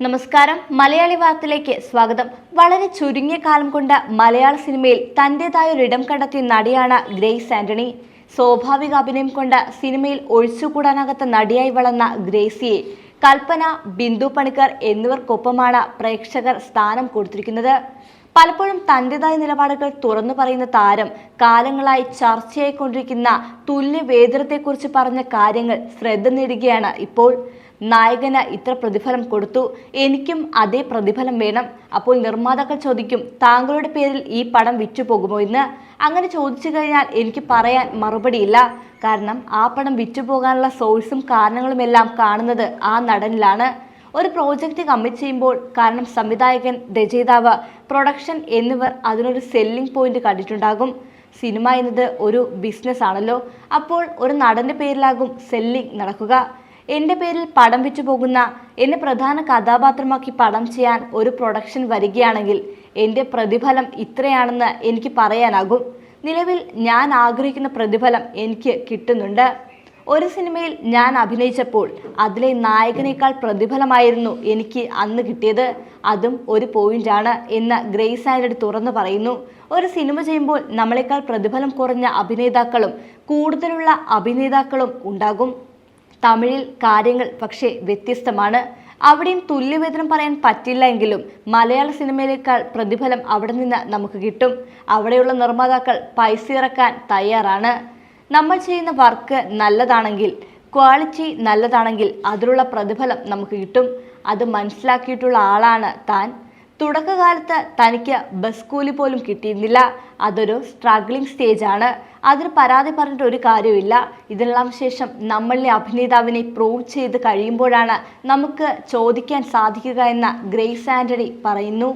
നമസ്കാരം. മലയാളി വാർത്തയിലേക്ക് സ്വാഗതം. വളരെ ചുരുങ്ങിയ കാലം കൊണ്ട് മലയാള സിനിമയിൽ തന്റേതായ ഒരിടം കണ്ടെത്തിയ നടിയാണ് ഗ്രേസ് ആന്റണി. സ്വാഭാവിക അഭിനയം കൊണ്ട് സിനിമയിൽ ഒഴിച്ചുകൂടാനാകാത്ത നടിയായി വളർന്ന ഗ്രേസിയെ കൽപ്പന ബിന്ദു പണിക്കർ എന്നിവർക്കൊപ്പമാണ് പ്രേക്ഷകർ സ്ഥാനം കൊടുത്തിരിക്കുന്നത്. പലപ്പോഴും തന്റേതായ നിലപാടുകൾ തുറന്നു പറയുന്ന താരം കാലങ്ങളായി ചർച്ചയായിക്കൊണ്ടിരിക്കുന്ന തുല്യവേതനത്തെക്കുറിച്ച് പറഞ്ഞ കാര്യങ്ങൾ ശ്രദ്ധ നേടുകയാണ് ഇപ്പോൾ. നായകന് ഇത്ര പ്രതിഫലം കൊടുത്തു. എനിക്കും അതേ പ്രതിഫലം വേണം. അപ്പോൾ നിർമ്മാതാക്കൾ ചോദിക്കും താങ്കളുടെ പേരിൽ ഈ പടം വിറ്റുപോകുമോ എന്ന്. അങ്ങനെ ചോദിച്ചു കഴിഞ്ഞാൽ എനിക്ക് പറയാൻ മറുപടിയില്ല. കാരണം ആ പടം വിറ്റുപോകാനുള്ള സോഴ്സും കാരണങ്ങളുമെല്ലാം കാണുന്നത് ആ നടനിലാണ്. ഒരു പ്രോജക്റ്റ് കമ്മിറ്റ് ചെയ്യുമ്പോൾ കാരണം സംവിധായകൻ രചയിതാവ് പ്രൊഡക്ഷൻ എന്നിവർ അതിനൊരു സെല്ലിംഗ് പോയിന്റ് കണ്ടിട്ടുണ്ടാകും. സിനിമ എന്നത് ഒരു ബിസിനസ് ആണല്ലോ അപ്പോൾ ഒരു നടന്റെ പേരിലാകും സെല്ലിംഗ് നടക്കുക. എന്റെ പേരിൽ പടം വിറ്റു പോകുന്ന എന്നെ പ്രധാന കഥാപാത്രമാക്കി പടം ചെയ്യാൻ ഒരു പ്രൊഡക്ഷൻ വരികയാണെങ്കിൽ എന്റെ പ്രതിഫലം ഇത്രയാണെന്ന് എനിക്ക് പറയാനാകും. നിലവിൽ ഞാൻ ആഗ്രഹിക്കുന്ന പ്രതിഫലം എനിക്ക് കിട്ടുന്നുണ്ട്. ഒരു സിനിമയിൽ ഞാൻ അഭിനയിച്ചപ്പോൾ അതിലെ നായകനേക്കാൾ പ്രതിഫലമായിരുന്നു എനിക്ക് അന്ന് കിട്ടിയത്. അതും ഒരു പോയിന്റാണ് എന്ന് ഗ്രേസ് ആൻഡ് തുറന്നു പറയുന്നു. ഒരു സിനിമ ചെയ്യുമ്പോൾ നമ്മളെക്കാൾ പ്രതിഫലം കുറഞ്ഞ അഭിനേതാക്കളും കൂടുതലുള്ള അഭിനേതാക്കളും ഉണ്ടാകും. തമിഴിൽ കാര്യങ്ങൾ പക്ഷേ വ്യത്യസ്തമാണ്. അവിടെയും തുല്യവേതനം പറയാൻ പറ്റില്ല എങ്കിലും മലയാള സിനിമയിലേക്കാൾ പ്രതിഫലം അവിടെ നിന്ന് നമുക്ക് കിട്ടും. അവിടെയുള്ള നിർമ്മാതാക്കൾ പൈസ ഇറക്കാൻ തയ്യാറാണ്. നമ്മൾ ചെയ്യുന്ന വർക്ക് നല്ലതാണെങ്കിൽ ക്വാളിറ്റി നല്ലതാണെങ്കിൽ അതിലുള്ള പ്രതിഫലം നമുക്ക് കിട്ടും. അത് മനസ്സിലാക്കിയിട്ടുള്ള ആളാണ് താൻ. തുടക്കകാലത്ത് തനിക്ക് ബസ് കൂലി പോലും കിട്ടിയിരുന്നില്ല. അതൊരു സ്ട്രഗ്ലിംഗ് സ്റ്റേജ് ആണ്. അതിന് പരാതി പറഞ്ഞിട്ട് ഒരു കാര്യമില്ല ഇതിനെല്ലാം ശേഷം നമ്മളിലെ അഭിനേതാവിനെ പ്രൂവ് ചെയ്ത് കഴിയുമ്പോഴാണ് നമുക്ക് ചോദിക്കാൻ സാധിക്കുക എന്ന ഗ്രേസ് ആന്റണി പറയുന്നു.